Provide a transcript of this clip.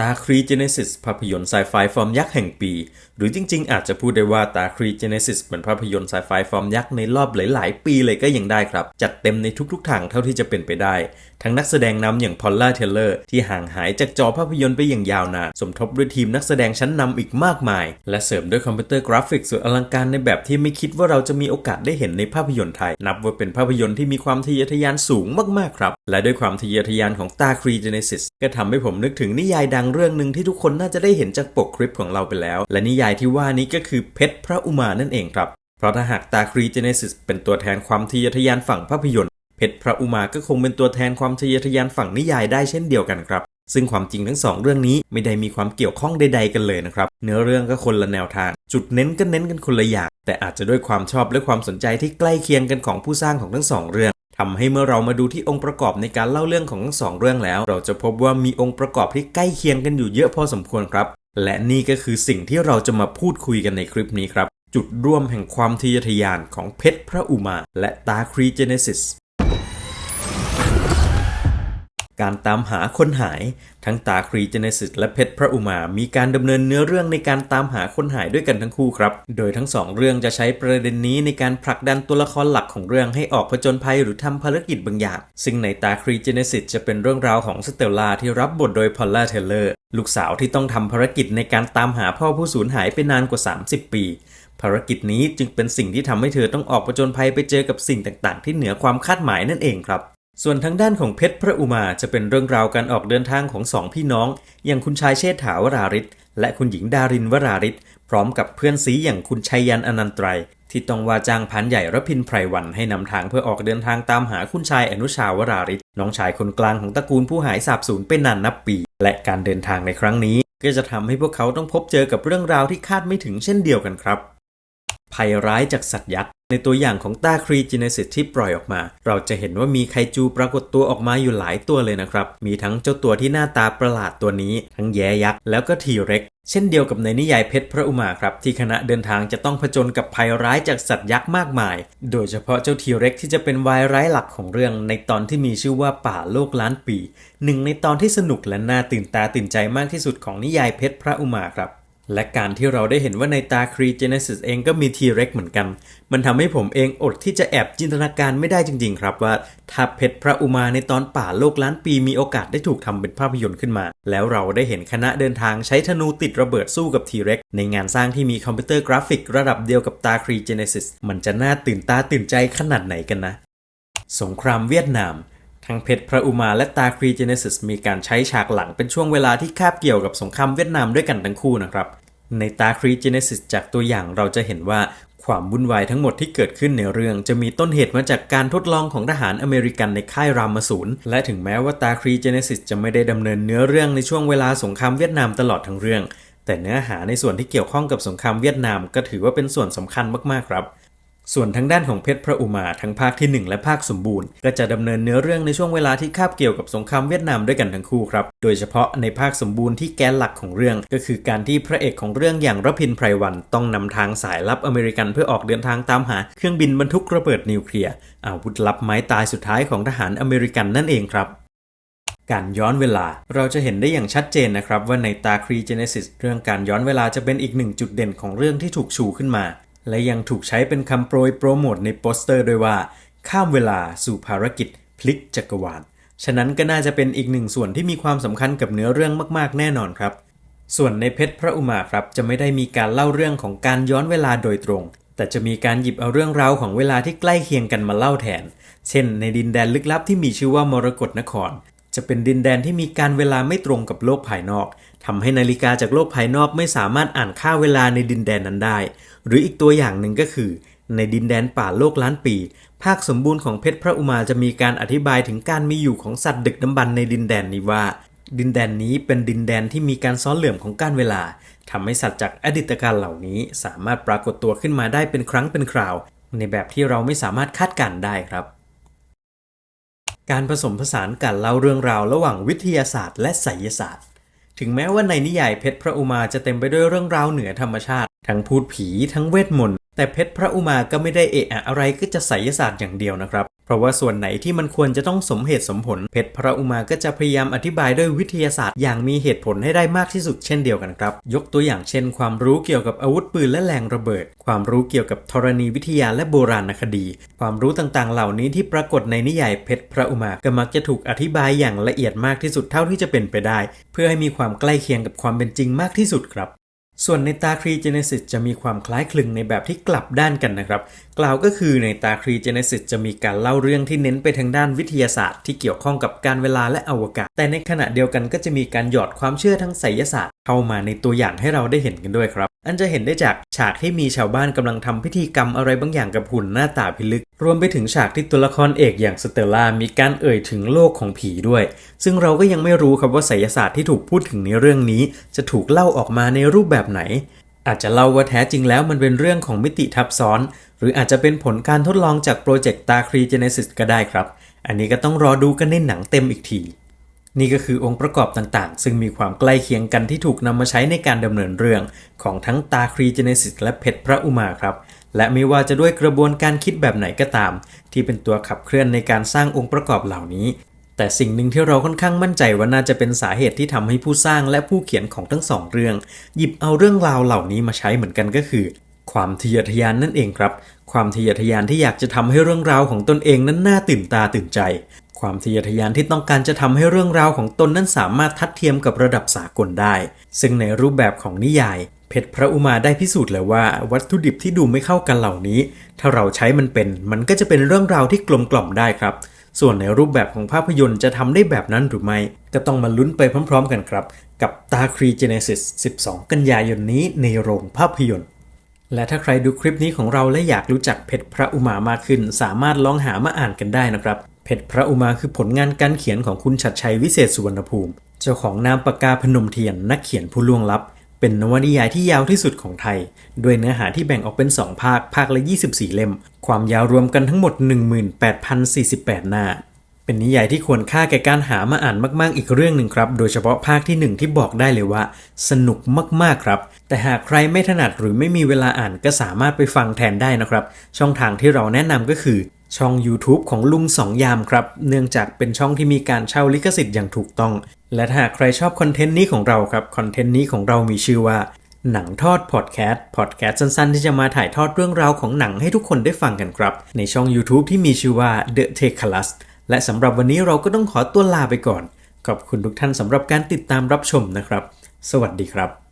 ตาครีเจเนซิสภาพยนตร์ไซไฟฟอร์มยักษ์แห่งปี หรือจริงๆ อาจจะพูดได้ว่าตาครีเจเนซิสเป็นภาพยนตร์ไซไฟฟอร์มยักษ์ในรอบหลายๆ ปีเลยก็ยังได้ครับ จัดเต็มในทุกๆ ทางเท่าที่จะเป็นไปได้ ทั้งนักแสดงนำอย่างพอลล่าเทเลอร์ที่ห่างหายจากจอภาพยนตร์ไปอย่างยาวนาน สมทบด้วยทีมนักแสดงชั้นนำอีกมากมาย และเสริมด้วยคอมพิวเตอร์กราฟิกสุดอลังการในแบบที่ไม่คิดว่าเราจะมีโอกาสได้เห็นในภาพยนตร์ไทย นับว่าเป็นภาพยนตร์ที่มีความทะเยอทะยานสูงมากๆครับ และด้วยความทะเยอทะยานของตาครีเจเนซิสก็ทำให้ผมนึกถึงนิยายดังเรื่องหนึ่งที่ทุกคนน่าจะได้เห็นจากปกคลิปของเราไปแล้ว และนิยายที่ว่านี้ก็คือเพชรพระอุมานั่นเองครับ เพราะถ้าหากตาครีเจเนซิสเป็นตัวแทนความทะเยอทะยานฝั่งภาพยนตร์ เพชรพระอุมาก็คงเป็นตัวแทนความทะเยอทะยานฝั่งนิยายได้เช่นเดียวกันครับ ซึ่งความจริงทั้งสองเรื่องนี้ไม่ได้มีความเกี่ยวข้องใด ๆ กันเลยนะครับ เนื้อเรื่องก็คนละแนวทาง จุดเน้นก็เน้นกันคนละอย่าง แต่อาจจะด้วยความชอบและความสนใจที่ใกล้เคียงกันของผู้สร้างของทั้งสองเรื่อง ทำให้เมื่อเรามาดูที่องค์ประกอบในการเล่าเรื่องของทั้งสองเรื่องแล้ว เราจะพบว่ามีองค์ประกอบที่ใกล้เคียงกันอยู่เยอะพอสมควรครับ และนี่ก็คือสิ่งที่เราจะมาพูดคุยกันในคลิปนี้ครับ จุดร่วมแห่งความทะเยอทะยานของเพชรพระอุมา และตาครีเจเนซิส การตามหาคนหายทั้งตาครีเจเนซิสและเพชรพระอุมา มีการดำเนินเนื้อเรื่องในการตามหาคนหายด้วยกันทั้งคู่ครับ โดยทั้งสองเรื่องจะใช้ประเด็นนี้ในการผลักดันตัวละครหลักของเรื่องให้ออกผจญภัยหรือทำภารกิจบางอย่าง ซึ่งในตาครีเจเนซิสจะเป็นเรื่องราวของสเตลลาที่รับบทโดยพอลล่าเทเลอร์ ลูกสาวที่ต้องทำภารกิจในการตามหาพ่อผู้สูญหายไปนานกว่า 30 ปีภารกิจนี้จึงเป็นสิ่งที่ทำให้เธอต้องออกผจญภัยไปเจอกับสิ่งต่างๆ ที่เหนือความคาดหมายนั่นเองครับ ส่วนทางด้านของเพชรพระอุมาจะเป็นเรื่องราวการออกเดินทางของสองพี่น้อง อย่างคุณชายเชษฐาวราริศและคุณหญิงดารินวราริศพร้อมกับเพื่อนซีอย่างคุณชัยยันอนันตรัยที่ต้องว่าจ้างพันใหญ่รพินไพรวันให้นำทางเพื่อออกเดินทางตามหาคุณชายอนุชาวราริศน้องชายคนกลางของตระกูลผู้หายสาบสูญไปนานนับปี และการเดินทางในครั้งนี้ ก็จะทำให้พวกเขาต้องพบเจอกับเรื่องราวที่คาดไม่ถึงเช่นเดียวกันครับภัยร้ายจากสัตว์ยักษ์ ในตัวอย่างของตาครีจินสิตที่ปล่อยออกมา เราจะเห็นว่ามีไคจูปรากฏตัวออกมาอยู่หลายตัวเลยนะครับ มีทั้งเจ้าตัวที่หน้าตาประหลาดตัวนี้ ทั้งแย้ยักษ์แล้วก็ทีเร็กเช่นเดียวกับในนิยายเพชรพระอุมาครับ ที่คณะเดินทางจะต้องผจญกับภัยร้ายจากสัตว์ยักษ์มากมาย โดยเฉพาะเจ้าทีเร็กที่จะเป็นวายร้ายหลักของเรื่องในตอนที่มีชื่อว่าป่าโลกล้านปี หนึ่งในตอนที่สนุกและน่าตื่นตาตื่นใจมากที่สุดของนิยายเพชรพระอุมาครับ และการที่เราได้เห็นว่าในตาครีเจเนซิสเองก็มีทีเร็กเหมือนกัน มันทำให้ผมเองอดที่จะแอบจินตนาการไม่ได้จริงๆ ครับว่า ถ้าเพชรพระอุมาในตอนป่าโลกล้านปีมีโอกาสได้ถูกทำเป็นภาพยนตร์ขึ้นมา แล้วเราได้เห็นคณะเดินทางใช้ธนูติดระเบิดสู้กับทีเร็กในงานสร้างที่มีคอมพิวเตอร์กราฟิกระดับเดียวกับตาครีเจเนซิสมันจะน่าตื่นตาตื่นใจขนาดไหนกันนะ สงครามเวียดนาม ทั้งเพชรพระอุมาและตาครีเจเนซิสมีการใช้ฉากหลังเป็นช่วงเวลาที่คาบเกี่ยวกับสงครามเวียดนามด้วยกันทั้งคู่นะครับ ในตาครีเจเนซิสจากตัวอย่างเราจะเห็นว่าความวุ่นวายทั้งหมดที่เกิดขึ้นในเรื่อง จะมีต้นเหตุมาจากการทดลองของทหารอเมริกันในค่ายรามสูนและถึงแม้ว่าตาครีเจเนซิสจะไม่ได้ดำเนินเนื้อเรื่องในช่วงเวลาสงครามเวียดนามตลอดทั้งเรื่อง แต่เนื้อหาในส่วนที่เกี่ยวข้องกับสงครามเวียดนามก็ถือว่าเป็นส่วนสำคัญมากๆครับ ส่วนทางด้านของเพชรพระอุมาทั้งภาคที่ 1 และภาคสมบูรณ์ ก็จะดำเนินเนื้อเรื่องในช่วงเวลาที่คาบเกี่ยวกับสงครามเวียดนามด้วยกันทั้งคู่ครับ โดยเฉพาะในภาคสมบูรณ์ที่แกนหลักของเรื่อง ก็คือการที่พระเอกของเรื่องอย่างรพินไพรวันต้องนำทางสายลับอเมริกันเพื่อออกเดินทางตามหาเครื่องบินบรรทุกระเบิดนิวเคลียร์อาวุธลับไม้ตายสุดท้ายของทหารอเมริกันนั่นเองครับการย้อนเวลาเราจะเห็นได้อย่างชัดเจนนะครับว่าในตาครีเจเนซิสเรื่องการย้อนเวลาจะเป็นอีกหนึ่งจุดเด่นของเรื่องที่ถูกชูขึ้นมา และยังถูกใช้เป็นคำโปรยโปรโมทในโปสเตอร์ด้วยว่า ข้ามเวลาสู่ภารกิจพลิกจักรวาล ฉะนั้นก็น่าจะเป็นอีกหนึ่งส่วนที่มีความสำคัญกับเนื้อเรื่องมากๆ แน่นอนครับ ส่วนในเพชรพระอุมาครับจะไม่ได้มีการเล่าเรื่องของการย้อนเวลาโดยตรง แต่จะมีการหยิบเอาเรื่องราวของเวลาที่ใกล้เคียงกันมาเล่าแทน เช่น ในดินแดนลึกลับที่มีชื่อว่ามรกตนคร จะเป็นดินแดนที่มีการเวลาไม่ตรงกับโลกภายนอกทำให้นาฬิกาจากโลกภายนอกไม่สามารถอ่านค่าเวลาในดินแดนนั้นได้ หรืออีกตัวอย่างหนึ่งก็คือ ในดินแดนป่าโลกล้านปี ภาคสมบูรณ์ของเพชรพระอุมาจะมีการอธิบายถึงการมีอยู่ของสัตว์ดึกดำบรรในดินแดนนี้ว่า ดินแดนนี้เป็นดินแดนที่มีการซ้อนเหลื่อมของการเวลาทำให้สัตว์จากอดีตการเหล่านี้ สามารถปรากฏตัวขึ้นมาได้เป็นครั้งเป็นคราว ในแบบที่เราไม่สามารถคาดการได้ครับ การผสมผสานการเล่าเรื่องราวระหว่างวิทยาศาสตร์และไสยศาสตร์ ถึงแม้ว่าในนิยายเพชรพระอุมาจะเต็มไปด้วยเรื่องราวเหนือธรรมชาติ ทั้งพูดผีทั้งเวทมนต์ แต่เพชรพระอุมาก็ไม่ได้เอะอะอะไรก็จะไสยศาสตร์อย่างเดียวนะครับ เพราะว่าส่วนไหนที่มันควรจะต้องสมเหตุสมผล เพชรพระอุมาก็จะพยายามอธิบายด้วยวิทยาศาสตร์อย่างมีเหตุผลให้ได้มากที่สุดเช่นเดียวกันครับ ยกตัวอย่างเช่น ความรู้เกี่ยวกับอาวุธปืนและแรงระเบิด ความรู้เกี่ยวกับธรณีวิทยาและโบราณคดี ความรู้ต่างๆ เหล่านี้ที่ปรากฏในนิยายเพชรพระอุมาก็มักจะถูกอธิบายอย่างละเอียดมากที่สุดเท่าที่จะเป็นไปได้ เพื่อให้มีความใกล้เคียงกับความเป็นจริงมากที่สุดครับ ส่วนในตาครีเจเนซิสจะมีความคล้ายคลึงในแบบที่กลับด้านกันนะครับ กล่าวก็คือในตาครีเจเนซิสจะมีการเล่าเรื่องที่เน้นไปทางด้านวิทยาศาสตร์ที่เกี่ยวข้องกับการเวลาและอวกาศ แต่ในขณะเดียวกันก็จะมีการหยอดความเชื่อทั้งไสยศาสตร์เข้ามาในตัวอย่างให้เราได้เห็นกันด้วยครับ อันจะเห็นได้จากฉากที่มีชาวบ้านกำลังทำพิธีกรรมอะไรบางอย่างกับหุ่นหน้าตาพิลึก รวมไปถึงฉากที่ตัวละครเอกอย่างสเตลล่ามีการเอ่ยถึงโลกของผีด้วย ซึ่งเราก็ยังไม่รู้ครับว่าไสยศาสตร์ที่ถูกพูดถึงในเรื่องนี้ จะถูกเล่าออกมาในรูปแบบไหน อาจจะเล่าว่าแท้จริงแล้วมันเป็นเรื่องของมิติทับซ้อน หรืออาจจะเป็นผลการทดลองจากโปรเจกต์ตาครีเจเนซิสก็ได้ครับ อันนี้ก็ต้องรอดูกันในหนังเต็มอีกที นี่ก็คือองค์ประกอบต่างๆ ซึ่งมีความใกล้เคียงกันที่ถูกนำมาใช้ในการดำเนินเรื่อง ของทั้งตาครีเจเนซิสและเพชรพระอุมาครับ และไม่ว่าจะด้วยกระบวนการคิดแบบไหนก็ตาม ที่เป็นตัวขับเคลื่อนในการสร้างองค์ประกอบเหล่านี้ แต่สิ่งหนึ่งที่เราค่อนข้างมั่นใจว่าน่าจะเป็นสาเหตุที่ทำให้ผู้สร้างและผู้เขียนของทั้งสองเรื่อง หยิบเอาเรื่องราวเหล่านี้มาใช้เหมือนกันก็คือ ความทะเยอทะยานนั่นเองครับ ความทะเยอทะยานที่อยากจะทำให้เรื่องราวของตนเองนั้นน่าตื่นตาตื่นใจ ความทะเยอทะยานที่ต้องการจะทำให้เรื่องราวของตนนั้นสามารถทัดเทียมกับระดับสากลได้ ซึ่งในรูปแบบของนิยาย เพชรพระอุมาได้พิสูจน์แล้วว่า วัตถุดิบที่ดูไม่เข้ากันเหล่านี้ ถ้าเราใช้มันเป็น มันก็จะเป็นเรื่องราวที่กลมกล่อมได้ครับ ส่วนในรูปแบบของภาพยนตร์จะทำได้แบบนั้นหรือไม่ ก็ต้องมาลุ้นไปพร้อม ๆ กันครับ กับตาครีเจเนซิส12 กันยายนนี้ในโรงภาพยนตร์และถ้าใครดูคลิปนี้ของเราและอยากรู้จักเพชรพระอุมามากขึ้น สามารถลองหามาอ่านกันได้นะครับ เพชรพระอุมาคือผลงานการเขียนของคุณชัดชัยวิเศษสุวรรณภูมิ เจ้าของนามปากกาพนมเทียนนักเขียนผู้ล่วงลับ เป็นนวนิยายที่ยาวที่สุดของไทย ด้วยเนื้อหาที่แบ่งออกเป็น 2 ภาค ภาคละ 24 เล่ม ความยาวรวมกันทั้งหมด 18,048 หน้า เป็นนิยายที่ควรค่าแก่การหามาอ่านมาก ๆ อีกเรื่องหนึ่งครับ โดยเฉพาะภาคที่ 1 ที่บอกได้เลยว่า สนุกมาก ๆ ครับ แต่หากใครไม่ถนัดหรือไม่มีเวลาอ่านก็สามารถไปฟังแทนได้นะครับ ช่องทางที่เราแนะนำก็คือ ช่อง YouTube ของลุงสองยามครับ เนื่องจากเป็นช่องที่มีการเช่าลิขสิทธิ์อย่างถูกต้อง และถ้าใครชอบคอนเทนต์นี้ของเราครับ คอนเทนต์นี้ของเรามีชื่อว่า หนังทอดพอดแคสต์ พอดแคสต์สั้นๆ ที่จะมาถ่ายทอดเรื่องราวของหนังให้ทุกคนได้ฟังกันครับ ในช่อง YouTube ที่มีชื่อว่า The t e c h l u s และสำหรับวันนี้เราก็ต้องขอตัวลาไปก่อน ขอบคุณทุกท่านสำหรับการติดตามรับชมนะครับ สวัสดีครับ